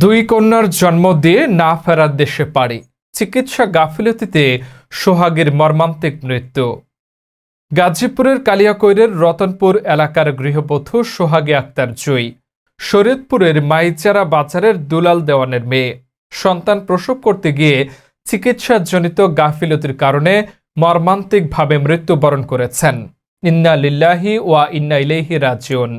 দুই কন্যার জন্ম দিয়ে না ফেরার দেশে পাড়ি। চিকিৎসা গাফিলতিতে সোহাগের মর্মান্তিক মৃত্যু। গাজীপুরের কালিয়াকৈরের রতনপুর এলাকার গৃহবধূ সোহাগে আক্তার জয়ী শরীয়তপুরের মাইচারা বাজারের দুলাল দেওয়ানের মেয়ে। সন্তান প্রসব করতে গিয়ে চিকিৎসাজনিত গাফিলতির কারণে মর্মান্তিকভাবে মৃত্যুবরণ করেছেন। ইন্না লিল্লাহি ওয়া ইন্না ইলাইহি রাজিউন।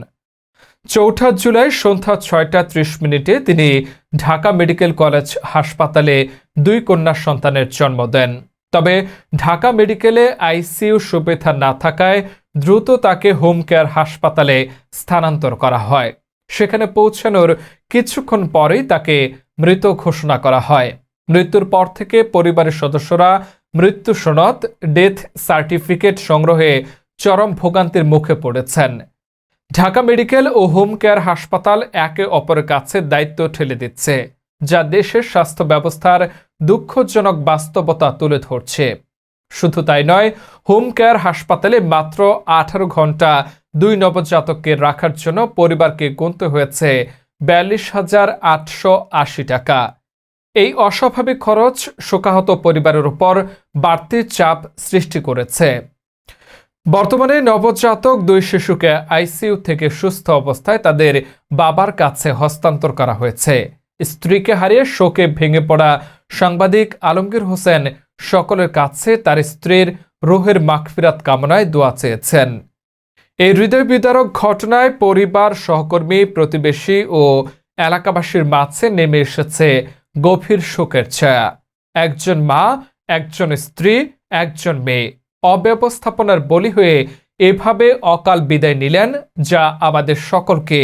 চৌঠা জুলাই সন্ধ্যা ছয়টা ত্রিশ মিনিটে তিনি ঢাকা মেডিকেল কলেজ হাসপাতালে দুই কন্যা সন্তানের জন্ম দেন। তবে ঢাকা মেডিকেলে আইসিইউ সুবিধা না থাকায় দ্রুত তাকে হোম কেয়ার হাসপাতালে স্থানান্তর করা হয়। সেখানে পৌঁছানোর কিছুক্ষণ পরেই তাকে মৃত ঘোষণা করা হয়। মৃত্যুর পর থেকে পরিবারের সদস্যরা মৃত্যু সনদ, ডেথ সার্টিফিকেট সংগ্রহে চরম ভোগান্তির মুখে পড়েছেন। ঢাকা মেডিকেল ও হোম কেয়ার হাসপাতাল একে অপরের কাছে দায়িত্ব ঠেলে দিচ্ছে, যা দেশের স্বাস্থ্য ব্যবস্থার দুঃখজনক বাস্তবতা তুলে ধরছে। শুধু তাই নয়, হোম কেয়ার হাসপাতালে মাত্র আঠারো ঘণ্টা দুই নবজাতককে রাখার জন্য পরিবারকে গুনতে হয়েছে বিয়াল্লিশ হাজার আটশো আশি টাকা। এই অস্বাভাবিক খরচ শোকাহত পরিবারের উপর বাড়তি চাপ সৃষ্টি করেছে। বর্তমানে নবজাতক দুই শিশুকে আইসিইউ থেকে সুস্থ অবস্থায় তাদের বাবার কাছে হস্তান্তর করা হয়েছে। স্ত্রীকে হারিয়ে শোকে ভেঙে পড়া সাংবাদিক আলমগীর হোসেন সকলের কাছে তার স্ত্রীর রোহের মাগফিরাত কামনায় দোয়া চেয়েছেন। এই হৃদয় বিদারক ঘটনায় পরিবার, সহকর্মী, প্রতিবেশী ও এলাকাবাসীর মাঝে নেমে এসেছে গভীর শোকের ছায়া। একজন মা, একজন স্ত্রী, একজন মেয়ে। অব্যবস্থাপনার বলি হয়ে এভাবে অকাল বিদায় নিলেন যা আমাদের সকলকে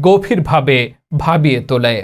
গভীরভাবে ভাবিয়ে তোলে।